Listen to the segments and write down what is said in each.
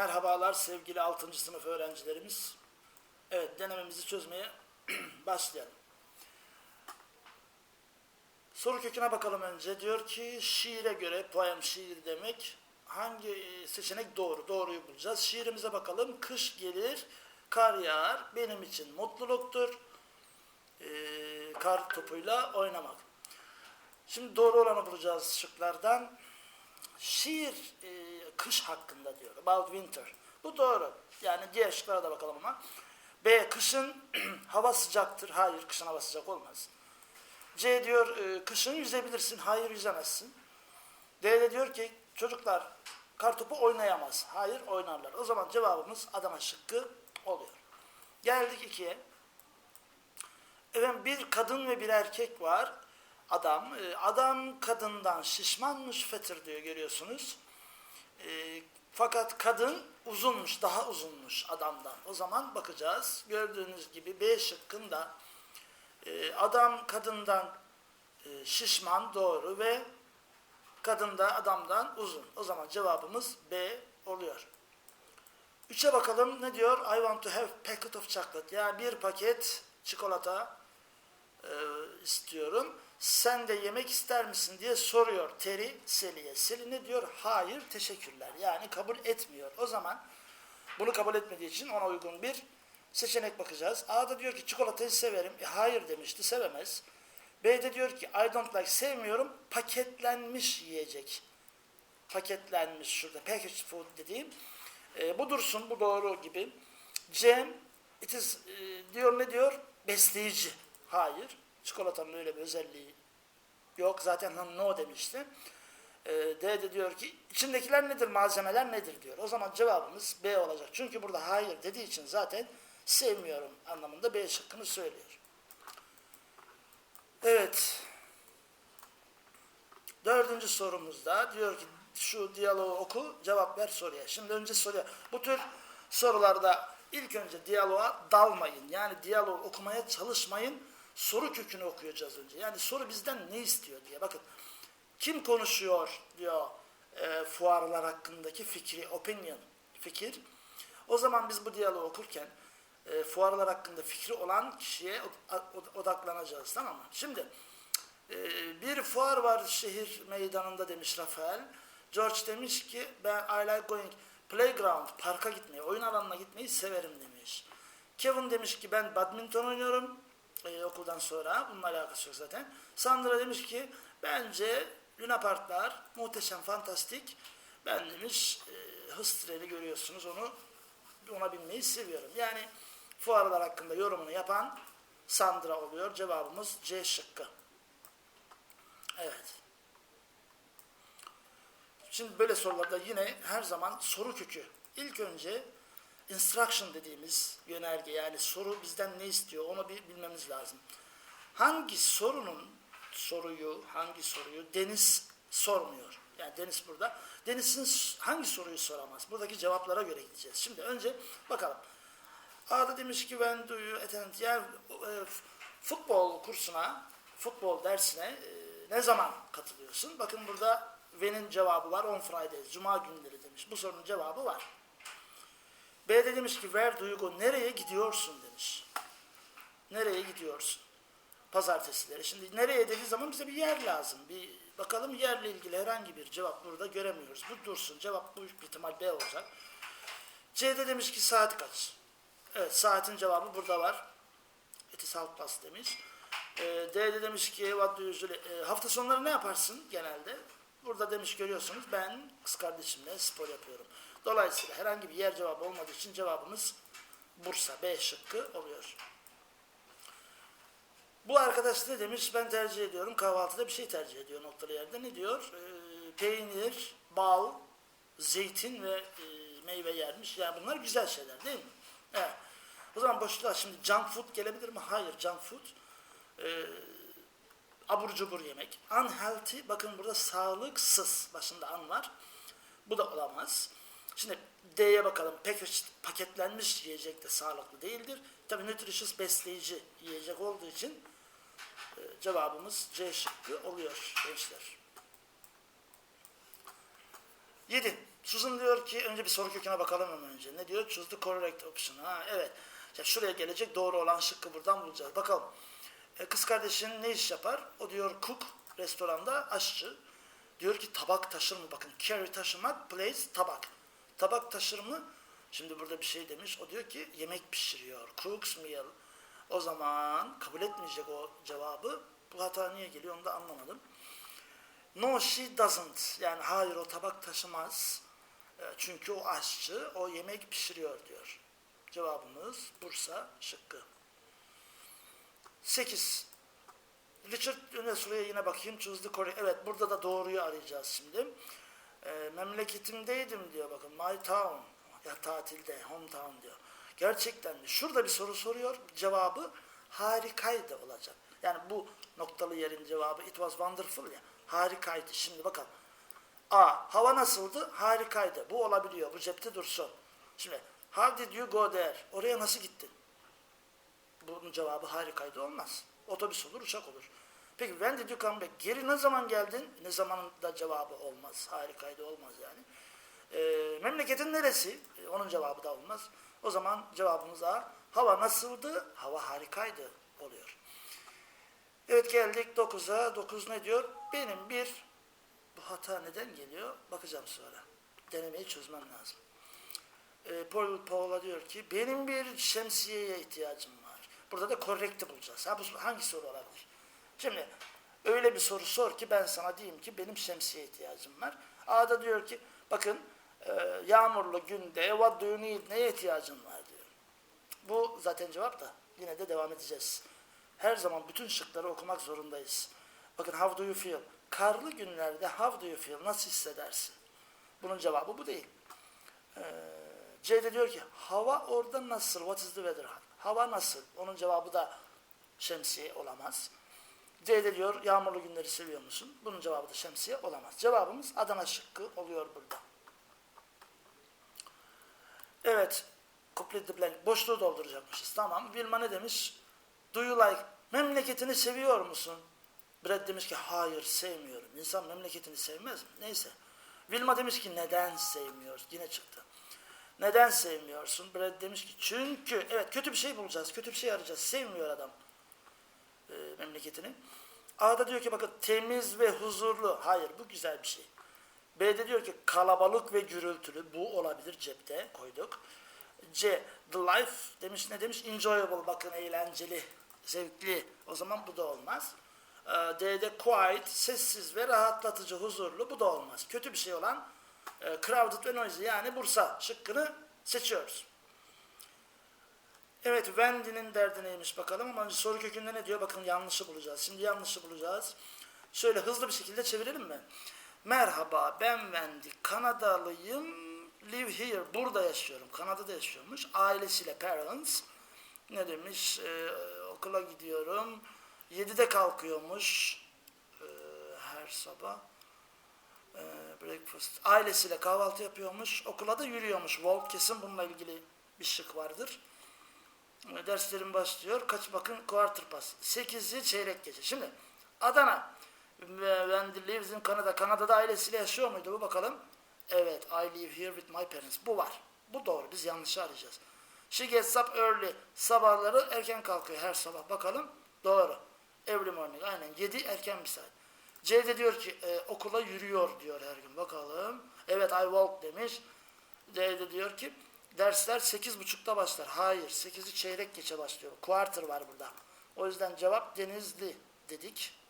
Merhabalar sevgili 6. sınıf öğrencilerimiz. Evet denememizi çözmeye başlayalım. Soru köküne bakalım önce. Diyor ki şiire göre, poem şiir demek hangi e, seçenek doğru? Doğruyu bulacağız. Şiirimize bakalım. Kış gelir, kar yağar, benim için mutluluktur. Ee, kar topuyla oynamak. Şimdi doğru olanı bulacağız şıklardan. Şiir e, kış hakkında diyor. About winter. Bu doğru. Yani diğer şıklara da bakalım ama. B. Kışın hava sıcaktır. Hayır, kışın hava sıcak olmaz. C diyor, e, kışın yüzebilirsin. Hayır, yüzemezsin. D de diyor ki, çocuklar kartopu oynayamaz. Hayır, oynarlar. O zaman cevabımız Adana şıkkı oluyor. Geldik ikiye. Efendim bir kadın ve bir erkek var. Adam, e, adam kadından şişmanmış fetir diyor görüyorsunuz. E, fakat kadın uzunmuş, daha uzunmuş adamdan. O zaman bakacağız. Gördüğünüz gibi B şıkkında e, adam kadından e, şişman doğru ve kadın da adamdan uzun. O zaman cevabımız B oluyor. Üçe bakalım ne diyor? I want to have packet of chocolate. Yani bir paket çikolata e, istiyorum. Sen de yemek ister misin diye soruyor Terry Seli'ye. Seli ne diyor? Hayır teşekkürler. Yani kabul etmiyor. O zaman bunu kabul etmediği için ona uygun bir seçenek bakacağız. A'da diyor ki çikolatayı severim. E, hayır demişti sevemez. B'de diyor ki I don't like sevmiyorum. Paketlenmiş yiyecek. Paketlenmiş şurada packaged food dediğim. E, bu dursun bu doğru gibi. C it is e, diyor ne diyor? Besleyici. Hayır. Çikolatanın öyle bir özelliği yok. Zaten han no demişti. E, D de diyor ki içindekiler nedir, malzemeler nedir diyor. O zaman cevabımız B olacak. Çünkü burada hayır dediği için zaten sevmiyorum anlamında B şıkkını söylüyor. Evet. Dördüncü sorumuzda diyor ki şu diyaloğu oku, cevap ver soruya. Şimdi önce soruya. Bu tür sorularda ilk önce diyaloğa dalmayın. Yani diyaloğu okumaya çalışmayın. Soru kökünü okuyacağız önce. Yani soru bizden ne istiyor diye. Bakın kim konuşuyor diyor e, fuarlar hakkındaki fikri, opinion, fikir. O zaman biz bu diyaloğu okurken e, fuarlar hakkında fikri olan kişiye od- odaklanacağız tamam mı? Şimdi e, bir fuar var şehir meydanında demiş Rafael. George demiş ki ben I like going playground, parka gitmeyi, oyun alanına gitmeyi severim demiş. Kevin demiş ki ben badminton oynuyorum e, okuldan sonra. Bununla alakası yok zaten. Sandra demiş ki bence Luna Parklar muhteşem, fantastik. Ben demiş e, hız görüyorsunuz onu ona binmeyi seviyorum. Yani fuarlar hakkında yorumunu yapan Sandra oluyor. Cevabımız C şıkkı. Evet. Şimdi böyle sorularda yine her zaman soru kökü. İlk önce instruction dediğimiz yönerge yani soru bizden ne istiyor onu bir bilmemiz lazım. Hangi sorunun soruyu, hangi soruyu Deniz sormuyor. Yani Deniz burada. Deniz'in hangi soruyu soramaz? Buradaki cevaplara göre gideceğiz. Şimdi önce bakalım. A'da demiş ki when do you attend? Yani e, futbol kursuna, futbol dersine e, ne zaman katılıyorsun? Bakın burada when'in cevabı var. On Fridays, Cuma günleri demiş. Bu sorunun cevabı var. B'de demiş ki you go? Nereye gidiyorsun demiş. Nereye gidiyorsun? Pazartesileri. Şimdi nereye dediği zaman bize bir yer lazım. Bir bakalım yerle ilgili herhangi bir cevap burada göremiyoruz. Bu dursun. Cevap bu büyük ihtimal B olacak. C'de demiş ki saat kaç? Evet saatin cevabı burada var. It is half past demiş. Ee, D'de demiş ki what do you hafta sonları ne yaparsın genelde? Burada demiş görüyorsunuz ben kız kardeşimle spor yapıyorum. Dolayısıyla herhangi bir yer cevabı olmadığı için cevabımız Bursa B şıkkı oluyor. Bu arkadaş ne demiş? Ben tercih ediyorum. Kahvaltıda bir şey tercih ediyor noktalı yerde. Ne diyor? Ee, peynir, bal, zeytin ve e, meyve yermiş. Yani bunlar güzel şeyler değil mi? Evet. O zaman boşluğa şimdi junk food gelebilir mi? Hayır junk food. Ee, abur cubur yemek. Unhealthy. Bakın burada sağlıksız. Başında an var. Bu da olamaz. Şimdi D'ye bakalım. Packaged, paketlenmiş yiyecek de sağlıklı değildir. Tabii nutritious besleyici yiyecek olduğu için e, cevabımız C şıkkı oluyor gençler. 7. Susan diyor ki önce bir soru köküne bakalım hemen önce. Ne diyor? Choose the correct option. Ha, evet. Ya şuraya gelecek doğru olan şıkkı buradan bulacağız. Bakalım. E, kız kardeşin ne iş yapar? O diyor cook restoranda aşçı. Diyor ki tabak taşır mı? Bakın carry taşımak, place tabak. Tabak taşır mı? Şimdi burada bir şey demiş. O diyor ki yemek pişiriyor. Cooks meal. O zaman kabul etmeyecek o cevabı. Bu hata niye geliyor onu da anlamadım. No she doesn't. Yani hayır o tabak taşımaz. E, Çünkü o aşçı o yemek pişiriyor diyor. Cevabımız Bursa şıkkı. 8. Richard öne yine bakayım. Choose the correct. Evet burada da doğruyu arayacağız şimdi. E, memleketimdeydim diyor bakın. My town. Ya tatilde. Hometown diyor. Gerçekten mi? Şurada bir soru soruyor. Cevabı harikaydı olacak. Yani bu noktalı yerin cevabı it was wonderful ya. Harikaydı. Şimdi bakalım. A. Hava nasıldı? Harikaydı. Bu olabiliyor. Bu cepte dursun. Şimdi how did you go there? Oraya nasıl gittin? Bunun cevabı harikaydı olmaz. Otobüs olur, uçak olur. Peki when did you come back? Geri ne zaman geldin? Ne zamanın da cevabı olmaz. Harikaydı olmaz yani. Ee, memleketin neresi? Ee, onun cevabı da olmaz. O zaman cevabımız A. Hava nasıldı? Hava harikaydı oluyor. Evet geldik 9'a. 9 ne diyor? Benim bir bu hata neden geliyor? Bakacağım sonra. Denemeyi çözmem lazım. Ee, Paul Paul'a diyor ki benim bir şemsiyeye ihtiyacım var. Burada da correct'i bulacağız. Ha, bu hangi soru olabilir? Şimdi öyle bir soru sor ki ben sana diyeyim ki benim şemsiye ihtiyacım var. A'da diyor ki bakın e, yağmurlu günde what do you need? Neye ihtiyacın var diyor. Bu zaten cevap da. Yine de devam edeceğiz. Her zaman bütün şıkları okumak zorundayız. Bakın how do you feel? Karlı günlerde how do you feel? Nasıl hissedersin? Bunun cevabı bu değil. Ee, C'de diyor ki hava orada nasıl? What is the weather? Hava nasıl? Onun cevabı da şemsiye olamaz. C'de diyor yağmurlu günleri seviyor musun? Bunun cevabı da şemsiye olamaz. Cevabımız Adana şıkkı oluyor burada. Evet. Complete the blank. Boşluğu dolduracakmışız. Tamam. Vilma ne demiş? Do you like? Memleketini seviyor musun? Brad demiş ki hayır sevmiyorum. İnsan memleketini sevmez mi? Neyse. Vilma demiş ki neden sevmiyor? Yine çıktı. Neden sevmiyorsun? Brad demiş ki çünkü evet kötü bir şey bulacağız. Kötü bir şey arayacağız. Sevmiyor adam memleketini. A'da diyor ki bakın temiz ve huzurlu. Hayır bu güzel bir şey. B'de diyor ki kalabalık ve gürültülü. Bu olabilir cepte koyduk. C. The life demiş ne demiş? Enjoyable bakın eğlenceli, zevkli. O zaman bu da olmaz. Ee, D'de quiet, sessiz ve rahatlatıcı, huzurlu. Bu da olmaz. Kötü bir şey olan e, crowded ve noisy yani Bursa şıkkını seçiyoruz. Evet Wendy'nin derdi neymiş bakalım ama soru kökünde ne diyor? Bakın yanlışı bulacağız. Şimdi yanlışı bulacağız. Şöyle hızlı bir şekilde çevirelim mi? Merhaba ben Wendy. Kanadalıyım. Live here. Burada yaşıyorum. Kanada'da yaşıyormuş. Ailesiyle parents. Ne demiş? Ee, okula gidiyorum. 7'de kalkıyormuş. Ee, her sabah. Ee, breakfast. Ailesiyle kahvaltı yapıyormuş. Okula da yürüyormuş. Walk kesin bununla ilgili bir şık vardır. Ee, Derslerim başlıyor. Kaç bakın quarter past. 8'i çeyrek gece. Şimdi Adana. Ve Wendy lives in Canada. Kanada'da ailesiyle yaşıyor muydu bu bakalım. Evet, I live here with my parents. Bu var. Bu doğru. Biz yanlışı arayacağız. She gets up early. Sabahları erken kalkıyor her sabah. Bakalım. Doğru. Every morning. Aynen. 7 erken bir saat. C'de diyor ki e, okula yürüyor diyor her gün. Bakalım. Evet I walk demiş. D'de diyor ki dersler 8.30'da başlar. Hayır. 8'i çeyrek geçe başlıyor. Quarter var burada. O yüzden cevap Denizli dedik.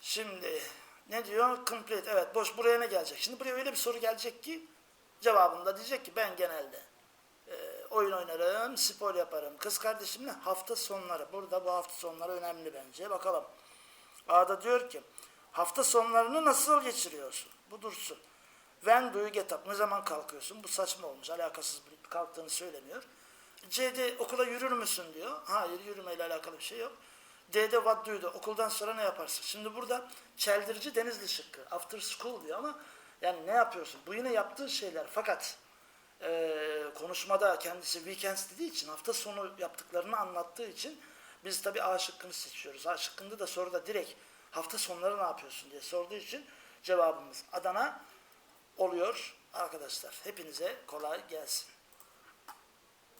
Şimdi ne diyor? Complete. Evet boş buraya ne gelecek? Şimdi buraya öyle bir soru gelecek ki cevabında diyecek ki ben genelde e, oyun oynarım, spor yaparım. Kız kardeşimle hafta sonları. Burada bu hafta sonları önemli bence. Bakalım. A'da diyor ki hafta sonlarını nasıl geçiriyorsun? Bu dursun. When do you get up? Ne zaman kalkıyorsun? Bu saçma olmuş. Alakasız bir kalktığını söylemiyor. C'de okula yürür müsün diyor. Hayır yürümeyle alakalı bir şey yok. D'de what do you do? Okuldan sonra ne yaparsın? Şimdi burada çeldirici denizli şıkkı. After school diyor ama yani ne yapıyorsun? Bu yine yaptığı şeyler. Fakat e, konuşmada kendisi weekends dediği için hafta sonu yaptıklarını anlattığı için biz tabii A şıkkını seçiyoruz. A şıkkında da soruda direkt hafta sonları ne yapıyorsun diye sorduğu için cevabımız Adana oluyor arkadaşlar. Hepinize kolay gelsin.